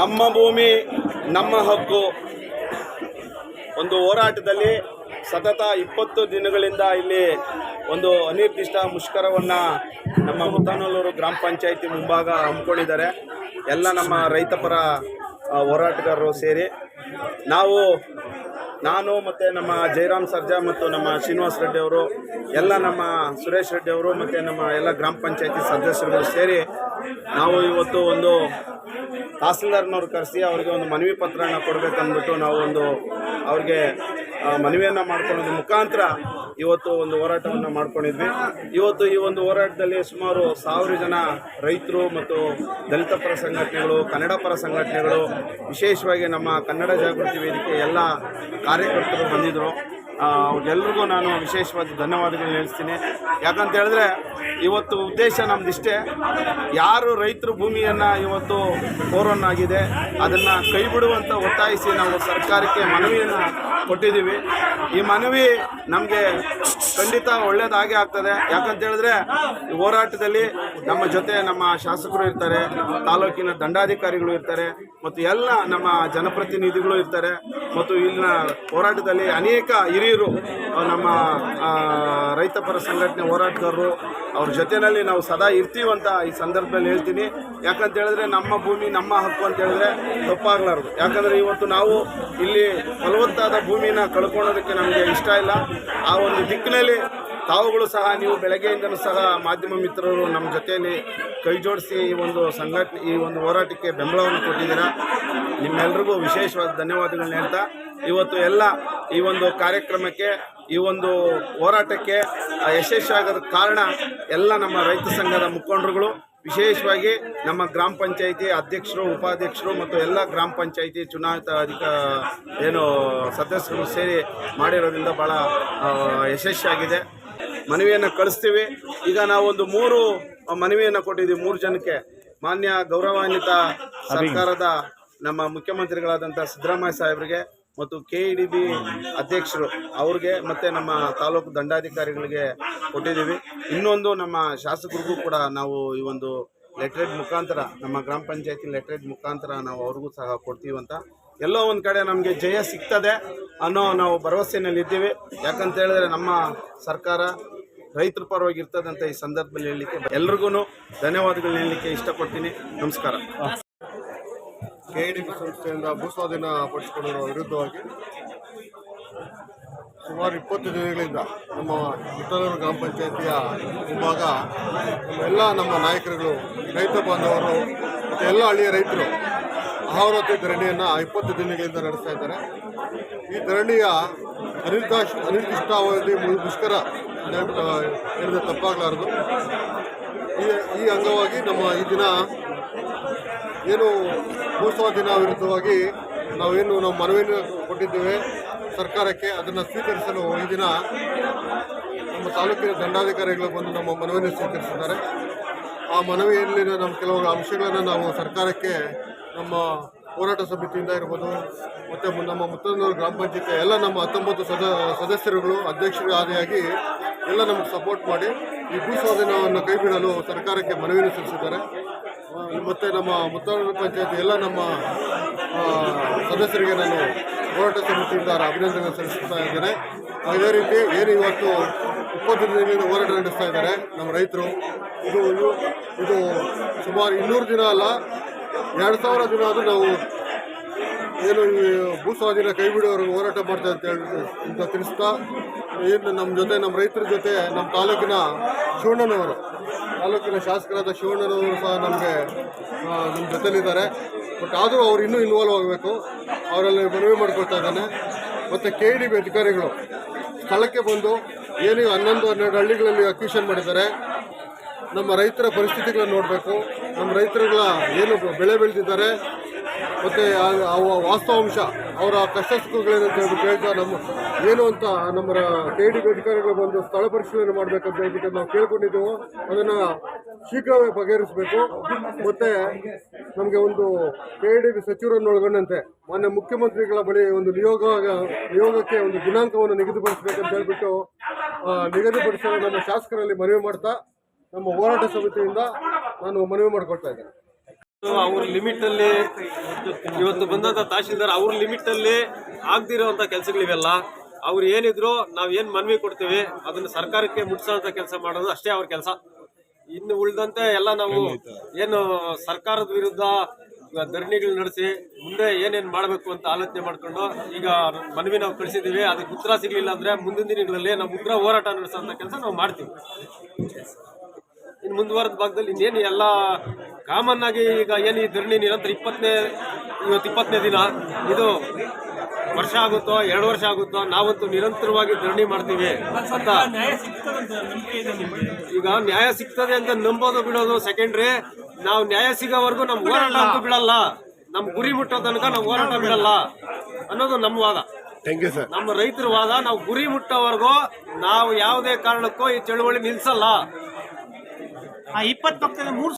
ನಮ್ಮ ಭೂಮಿ, ನಮ್ಮ ಹಕ್ಕು. ಒಂದು ಹೋರಾಟದಲ್ಲಿ ಸತತ ಇಪ್ಪತ್ತು ದಿನಗಳಿಂದ ಇಲ್ಲಿ ಒಂದು ಅನಿರ್ದಿಷ್ಟ ಮುಷ್ಕರವನ್ನು ನಮ್ಮ ಮುತ್ತಾನಲ್ಲೂರು ಗ್ರಾಮ ಪಂಚಾಯಿತಿ ಮುಂಭಾಗ ಹಮ್ಮಿಕೊಂಡಿದ್ದಾರೆ. ಎಲ್ಲ ನಮ್ಮ ರೈತಪರ ಹೋರಾಟಗಾರರು ಸೇರಿ. ನಾವು ನಾನು ಮತ್ತು ನಮ್ಮ ಜಯರಾಮ್ ಸರ್ಜಾ ಮತ್ತು ನಮ್ಮ ಶ್ರೀನಿವಾಸ್ ರೆಡ್ಡಿ ಅವರು, ಎಲ್ಲ ನಮ್ಮ ಸುರೇಶ್ ರೆಡ್ಡಿ ಅವರು ಮತ್ತು ನಮ್ಮ ಎಲ್ಲ ಗ್ರಾಮ ಪಂಚಾಯತಿ ಸದಸ್ಯರುಗಳು ಸೇರಿ ನಾವು ಇವತ್ತು ಒಂದು ತಹಸೀಲ್ದಾರ್ನವ್ರು ಕರೆಸಿ ಅವರಿಗೆ ಒಂದು ಮನವಿ ಪತ್ರನ ಕೊಡಬೇಕಂದ್ಬಿಟ್ಟು ನಾವು ಒಂದು ಅವ್ರಿಗೆ ಮನವಿಯನ್ನು ಮಾಡ್ಕೊಳ್ಳೋದ್ರ ಮುಖಾಂತರ ಇವತ್ತು ಒಂದು ಹೋರಾಟವನ್ನು ಮಾಡ್ಕೊಂಡಿದ್ವಿ. ಇವತ್ತು ಈ ಒಂದು ಹೋರಾಟದಲ್ಲಿ ಸುಮಾರು ಸಾವಿರ ಜನ ರೈತರು ಮತ್ತು ದಲಿತ ಪರ ಸಂಘಟನೆಗಳು, ಕನ್ನಡ ಪರ ಸಂಘಟನೆಗಳು, ವಿಶೇಷವಾಗಿ ನಮ್ಮ ಕನ್ನಡ ಜಾಗೃತಿ ವೇದಿಕೆ ಎಲ್ಲ ಕಾರ್ಯಕರ್ತರು ಬಂದಿದ್ದರು ಅವ್ರಿಗೆಲ್ರಿಗೂ ನಾನು ವಿಶೇಷವಾದ ಧನ್ಯವಾದಗಳನ್ನ ಹೇಳ್ತೀನಿ. ಯಾಕಂತ ಹೇಳಿದ್ರೆ, ಇವತ್ತು ಉದ್ದೇಶ ನಮ್ದಿಷ್ಟೇ. ಯಾರು ರೈತರು ಭೂಮಿಯನ್ನು ಇವತ್ತು ಕೋರೋನಾಗಿದೆ ಅದನ್ನು ಕೈ ಬಿಡುವಂತ ಒತ್ತಾಯಿಸಿ ನಾವು ಸರ್ಕಾರಕ್ಕೆ ಮನವಿಯನ್ನು ಕೊಟ್ಟಿದ್ದೀವಿ. ಈ ಮನವಿ ನಮಗೆ ಖಂಡಿತ ಒಳ್ಳೇದಾಗೇ ಆಗ್ತದೆ. ಯಾಕಂತ ಹೇಳಿದ್ರೆ ಹೋರಾಟದಲ್ಲಿ ನಮ್ಮ ಜೊತೆ ನಮ್ಮ ಶಾಸಕರು ಇರ್ತಾರೆ, ತಾಲೂಕಿನ ದಂಡಾಧಿಕಾರಿಗಳು ಇರ್ತಾರೆ, ಮತ್ತು ಎಲ್ಲ ನಮ್ಮ ಜನಪ್ರತಿನಿಧಿಗಳು ಇರ್ತಾರೆ, ಮತ್ತು ಇಲ್ಲಿನ ಹೋರಾಟದಲ್ಲಿ ಅನೇಕ ಹಿರಿಯರು ನಮ್ಮ ರೈತಪರ ಸಂಘಟನೆ ಹೋರಾಟಗಾರರು ಅವ್ರ ಜೊತೆಯಲ್ಲಿ ನಾವು ಸದಾ ಇರ್ತೀವಂತ ಈ ಸಂದರ್ಭದಲ್ಲಿ ಹೇಳ್ತೀನಿ. ಯಾಕಂತ ಹೇಳಿದ್ರೆ ನಮ್ಮ ಭೂಮಿ ನಮ್ಮ ಹಕ್ಕು ಅಂತ ಹೇಳಿದ್ರೆ ತಪ್ಪಾಗಲಾರದು. ಯಾಕಂದರೆ ಇವತ್ತು ನಾವು ಇಲ್ಲಿ ಫಲವತ್ತಾದ ಭೂಮಿನ ಕಳ್ಕೊಳ್ಳೋದಕ್ಕೆ ನಮಗೆ ಇಷ್ಟ ಇಲ್ಲ. ಆ ಒಂದು ದಿಕ್ಕಿನಲ್ಲಿ ತಾವುಗಳು ಸಹ ನೀವು ಬೆಳಗ್ಗೆಯಿಂದಲೂ ಸಹ ಮಾಧ್ಯಮ ಮಿತ್ರರು ನಮ್ಮ ಜೊತೆಯಲ್ಲಿ ಕೈ ಜೋಡಿಸಿ ಈ ಒಂದು ಸಂಘಟನೆ ಈ ಒಂದು ಹೋರಾಟಕ್ಕೆ ಬೆಂಬಲವನ್ನು ಕೊಟ್ಟಿದ್ದೀರಾ? ನಿಮ್ಮೆಲ್ರಿಗೂ ವಿಶೇಷವಾದ ಧನ್ಯವಾದಗಳನ್ನ ಹೇಳ್ತಾ, ಇವತ್ತು ಎಲ್ಲ ಈ ಒಂದು ಕಾರ್ಯಕ್ರಮಕ್ಕೆ ಈ ಒಂದು ಹೋರಾಟಕ್ಕೆ ಯಶಸ್ವಿಯಾಗದ ಕಾರಣ ಎಲ್ಲ ನಮ್ಮ ರೈತ ಸಂಘದ ಮುಖಂಡರುಗಳು, ವಿಶೇಷವಾಗಿ ನಮ್ಮ ಗ್ರಾಮ ಪಂಚಾಯಿತಿ ಅಧ್ಯಕ್ಷರು, ಉಪಾಧ್ಯಕ್ಷರು ಮತ್ತು ಎಲ್ಲ ಗ್ರಾಮ ಪಂಚಾಯಿತಿ ಚುನಾಯಿತ ಅಧಿಕ, ಏನು ಸದಸ್ಯರು ಸೇರಿ ಮಾಡಿರೋದ್ರಿಂದ ಭಾಳ ಯಶಸ್ವಿಯಾಗಿದೆ. ಮನವಿಯನ್ನು ಕಳಿಸ್ತೀವಿ. ಈಗ ನಾವೊಂದು ಮೂರು ಮನವಿಯನ್ನು ಕೊಟ್ಟಿದ್ದೀವಿ ಮೂರು ಜನಕ್ಕೆ. ಮಾನ್ಯ ಗೌರವಾನ್ವಿತ ಸರ್ಕಾರದ ನಮ್ಮ ಮುಖ್ಯಮಂತ್ರಿಗಳಾದಂಥ ಸಿದ್ದರಾಮಯ್ಯ ಸಾಹೇಬರಿಗೆ ಮತ್ತು ಕೆ ಇ ಡಿ ಬಿ ಅಧ್ಯಕ್ಷರು ಅವ್ರಿಗೆ ಮತ್ತು ನಮ್ಮ ತಾಲೂಕು ದಂಡಾಧಿಕಾರಿಗಳಿಗೆ ಕೊಟ್ಟಿದ್ದೀವಿ. ಇನ್ನೊಂದು ನಮ್ಮ ಶಾಸಕರಿಗೂ ಕೂಡ ನಾವು ಈ ಒಂದು ಲೆಟ್ರೇಟ್ ಮುಖಾಂತರ, ನಮ್ಮ ಗ್ರಾಮ ಪಂಚಾಯತಿ ಲೆಟ್ರೇಟ್ ಮುಖಾಂತರ ನಾವು ಅವ್ರಿಗೂ ಸಹ ಕೊಡ್ತೀವಂತ ಎಲ್ಲೋ ಒಂದು ಕಡೆ ನಮಗೆ ಜಯ ಸಿಗ್ತದೆ ಅನ್ನೋ ನಾವು ಭರವಸೆಯಲ್ಲಿದ್ದೀವಿ. ಯಾಕಂತ ಹೇಳಿದ್ರೆ ನಮ್ಮ ಸರ್ಕಾರ ರೈತರ ಪರವಾಗಿ ಇರ್ತದಂತ ಈ ಸಂದರ್ಭದಲ್ಲಿ ಹೇಳಲಿಕ್ಕೆ ಎಲ್ರಿಗೂ ಧನ್ಯವಾದಗಳು ಹೇಳಲಿಕ್ಕೆ ಇಷ್ಟಪಡ್ತೀನಿ. ನಮಸ್ಕಾರ. ಕೆಇಡಿಪಿ ಸಂಸ್ಥೆಯಿಂದ ಭೂಸ್ವಾಧೀನ ಪಡಿಸಿಕೊಂಡಿರುವ ವಿರುದ್ಧವಾಗಿ ಸುಮಾರು ಇಪ್ಪತ್ತು ದಿನಗಳಿಂದ ನಮ್ಮ ಉತ್ತರ ಗ್ರಾಮ ಪಂಚಾಯತಿಯ ಮುಂಭಾಗ ಎಲ್ಲ ನಮ್ಮ ನಾಯಕರುಗಳು, ರೈತ ಬಾಂಧವರು ಮತ್ತು ಎಲ್ಲ ಹಳ್ಳಿಯ ರೈತರು ಅಹೋರಾತ್ರಿ ಧರಣಿಯನ್ನು ಇಪ್ಪತ್ತು ದಿನಗಳಿಂದ ನಡೆಸ್ತಾ ಇದ್ದಾರೆ. ಈ ಧರಣಿಯ ಅನಿರ್ದಿಷ್ಟ ಅನಿರ್ದಿಷ್ಟಾವಧಿ ಮುಷ್ಕರ ಹೇಳಿದ್ರೆ ತಪ್ಪಾಗಲಾರದು. ಈ ಈ ಅಂಗವಾಗಿ ನಮ್ಮ ಈ ದಿನ ಏನು ಭೂಸ್ವಾಧೀನ ವಿರುದ್ಧವಾಗಿ ನಾವೇನು ನಾವು ಮನವಿಯನ್ನು ಕೊಟ್ಟಿದ್ದೇವೆ. ಸರ್ಕಾರಕ್ಕೆ ಅದನ್ನು ಸ್ವೀಕರಿಸಲು ಈ ದಿನ ನಮ್ಮ ತಾಲೂಕಿನ ದಂಡಾಧಿಕಾರಿಗಳು ಬಂದು ನಮ್ಮ ಮನವಿಯನ್ನು ಸ್ವೀಕರಿಸಿದ್ದಾರೆ. ಆ ಮನವಿಯಲ್ಲಿನ ನಮ್ಮ ಕೆಲವು ಅಂಶಗಳನ್ನು ನಾವು ಸರ್ಕಾರಕ್ಕೆ ನಮ್ಮ ಹೋರಾಟ ಸಮಿತಿಯಿಂದ ಇರ್ಬೋದು, ಮತ್ತು ನಮ್ಮ ಮುತ್ತನೂರು ಗ್ರಾಮ ಪಂಚಾಯತಿ ಎಲ್ಲ ನಮ್ಮ ಹತ್ತೊಂಬತ್ತು ಸದ, ಸದಸ್ಯರುಗಳು, ಅಧ್ಯಕ್ಷರು ಆದಿಯಾಗಿ ಎಲ್ಲ ನಮಗೆ ಸಪೋರ್ಟ್ ಮಾಡಿ ಈ ಭೂಸ್ವಾಧೀನವನ್ನು ಕೈಬಿಡಲು ಸರ್ಕಾರಕ್ಕೆ ಮನವಿಯನ್ನು ಸಲ್ಲಿಸಿದ್ದಾರೆ. ಮತ್ತೆ ನಮ್ಮ ಮುತ್ತಾಳ ಪಂಚಾಯತ್ ಎಲ್ಲ ನಮ್ಮ ಸದಸ್ಯರಿಗೆ ನಾನು ಹೋರಾಟ ಸಮಿತಿಯಿಂದ ಅಭಿನಂದನೆ ಸಲ್ಲಿಸ್ತಾ ಇದ್ದೇನೆ. ಅದೇ ರೀತಿ ಏನು ಇವತ್ತು ಇಪ್ಪತ್ತು ದಿನಗಳಿಂದ ಹೋರಾಟ ನಡೆಸ್ತಾ ಇದ್ದಾರೆ ನಮ್ಮ ರೈತರು. ಇದು ಇದು- ಇದು ಸುಮಾರು ಇನ್ನೂರು ದಿನ ಅಲ್ಲ, ಎರಡು ಸಾವಿರ ದಿನ ಆದರೂ ನಾವು ಏನು ಈ ಭೂಸ್ವಾಧೀನ ಕೈ ಬಿಡುವವರಿಗೆ ಹೋರಾಟ ಮಾಡ್ತಾ ಅಂತ ಹೇಳಿ, ಅಂತ ತಿಳಿಸ್ತಾ, ಏನು ನಮ್ಮ ಜೊತೆ, ನಮ್ಮ ರೈತರ ಜೊತೆ ನಮ್ಮ ತಾಲೂಕಿನ ಶಿವಣ್ಣನವರು ತಾಲೂಕಿನ ಶಾಸಕರಾದ ಶಿವಣ್ಣನವರು ಸಹ ನಮಗೆ ನಮ್ಮ ಜೊತೆಲಿದ್ದಾರೆ. ಬಟ್ ಆದರೂ ಅವ್ರು ಇನ್ನೂ ಇನ್ವಾಲ್ವ್ ಆಗಬೇಕು. ಅವರಲ್ಲಿ ಮನವಿ ಮಾಡ್ಕೊಳ್ತಾ ಇದ್ದಾನೆ. ಮತ್ತು ಕೆ ಡಿ ಬಿ ಅಧಿಕಾರಿಗಳು ಸ್ಥಳಕ್ಕೆ ಬಂದು ಏನು ಹನ್ನೊಂದು, ಹನ್ನೆರಡು ಹಳ್ಳಿಗಳಲ್ಲಿ ಅಕ್ವಿಷನ್ ಮಾಡಿದ್ದಾರೆ. ನಮ್ಮ ರೈತರ ಪರಿಸ್ಥಿತಿಗಳನ್ನು ನೋಡಬೇಕು. ನಮ್ಮ ರೈತರುಗಳ ಏನು ಬೆಳೆ ಬೆಳೆದಿದ್ದಾರೆ. ಮತ್ತು ವಾಸ್ತವಾಂಶ, ಅವರ ಕಷ್ಟ ಸುಖಗಳೇನು ಅಂತ ಹೇಳ್ಬಿಟ್ಟು ಹೇಳ್ತಾ ನಮ್ಮ ಏನು ಅಂತ ನಮ್ಮ ಕೆ ಡಿ ಅಧಿಕಾರಿಗಳು ಬಂದು ಸ್ಥಳ ಪರಿಶೀಲನೆ ಮಾಡಬೇಕಂತ ಹೇಳ್ಬಿಟ್ಟು ನಾವು ಕೇಳ್ಕೊಂಡಿದ್ದೆವು. ಅದನ್ನು ಶೀಘ್ರವೇ ಬಗೆಹರಿಸಬೇಕು. ಮತ್ತು ನಮಗೆ ಒಂದು ಕೆ ಡಿ ಬಿ ಸಚಿವರನ್ನು ಒಳಗೊಂಡಂತೆ ಮಾನ್ಯ ಮುಖ್ಯಮಂತ್ರಿಗಳ ಬಳಿ ಒಂದು ನಿಯೋಗ, ನಿಯೋಗಕ್ಕೆ ಒಂದು ದಿನಾಂಕವನ್ನು ನಿಗದಿಪಡಿಸಬೇಕಂತ ಹೇಳ್ಬಿಟ್ಟು ನಿಗದಿಪಡಿಸಲು ನಮ್ಮ ಶಾಸಕರಲ್ಲಿ ಮನವಿ ಮಾಡ್ತಾ, ನಮ್ಮ ಹೋರಾಟ ಸಮಿತಿಯಿಂದ ನಾನು ಮನವಿ ಮಾಡಿಕೊಳ್ತಾ ಇದ್ದೇನೆ. ಅವ್ರ ಲಿಮಿಟ್ ಅಲ್ಲಿ ಇವತ್ತು ಬಂದಂಥ ತಹಶೀಲ್ದಾರ್ ಅವ್ರ ಲಿಮಿಟ್ ಅಲ್ಲಿ ಆಗ್ದಿರೋಂತ ಕೆಲಸಗಳಿವೆಲ್ಲ? ಅವ್ರು ಏನಿದ್ರು ನಾವು ಏನು ಮನವಿ ಕೊಡ್ತೀವಿ, ಅದನ್ನ ಸರ್ಕಾರಕ್ಕೆ ಮುಟ್ಸೋಂಥ ಕೆಲಸ ಮಾಡೋದು ಅಷ್ಟೇ ಅವ್ರ ಕೆಲಸ. ಇನ್ನು ಉಳಿದಂತೆ ಎಲ್ಲ ನಾವು ಏನು ಸರ್ಕಾರದ ವಿರುದ್ಧ ಧರಣಿಗಳು ನಡೆಸಿ, ಮುಂದೆ ಏನೇನ್ ಮಾಡಬೇಕು ಅಂತ ಆಲೋಚನೆ ಮಾಡ್ಕೊಂಡು, ಈಗ ಮನವಿ ನಾವು ಕಳಿಸಿದೀವಿ, ಅದಕ್ಕೆ ಉತ್ತರ ಸಿಗ್ಲಿಲ್ಲ ಅಂದ್ರೆ ಮುಂದಿನ ದಿನಗಳಲ್ಲಿ ನಾವು ಉಗ್ರ ಹೋರಾಟ ನಡೆಸೋಂಥ ಕೆಲಸ ನಾವು ಮಾಡ್ತೀವಿ. ಇನ್ನು ಮುಂದುವರೆದ ಭಾಗದಲ್ಲಿ ಇನ್ನೇನು ಎಲ್ಲ ಕಾಮನ್ ಆಗಿ ಈಗ ಏನು ಈ ಧರಣಿ ನಿರಂತರ ಇಪ್ಪತ್ತನೇ ಇವತ್ತು ಇಪ್ಪತ್ತನೇ ದಿನ, ಇದು ವರ್ಷ ಆಗುತ್ತೋ ಎರಡು ವರ್ಷ ಆಗುತ್ತೋ ನಾವಂತೂ ನಿರಂತರವಾಗಿ ಧರಣಿ ಮಾಡ್ತೀವಿ ಅಂತ. ಈಗ ನ್ಯಾಯ ಸಿಗ್ತದೆ ಅಂತ ನಂಬೋದು ಬಿಡೋದು ಸೆಕೆಂಡ್ರಿ ನಾವು ನ್ಯಾಯ ಸಿಗೋವರೆಗೂ ನಮ್ ಹೋರಾಟ ಅಂತೂ ಬಿಡಲ್ಲ. ನಮ್ ಗುರಿ ಮುಟ್ಟೋ ತನಕ ನಾವು ಹೋರಾಟ ಬಿಡಲ್ಲ. ಅನ್ನೋದು ನಮ್ಮ ವಾದ. ಥ್ಯಾಂಕ್ ಯು ಸರ್ ನಮ್ಮ ರೈತರ ವಾದ. ನಾವು ಗುರಿ ಮುಟ್ಟೋವರೆಗೂ ನಾವು ಯಾವುದೇ ಕಾರಣಕ್ಕೂ ಈ ಚಳುವಳಿ ನಿಲ್ಸಲ್ಲ. ಆ ಇಪ್ಪತ್ತು ಪಕ್ಕದಲ್ಲಿ ಮೂರು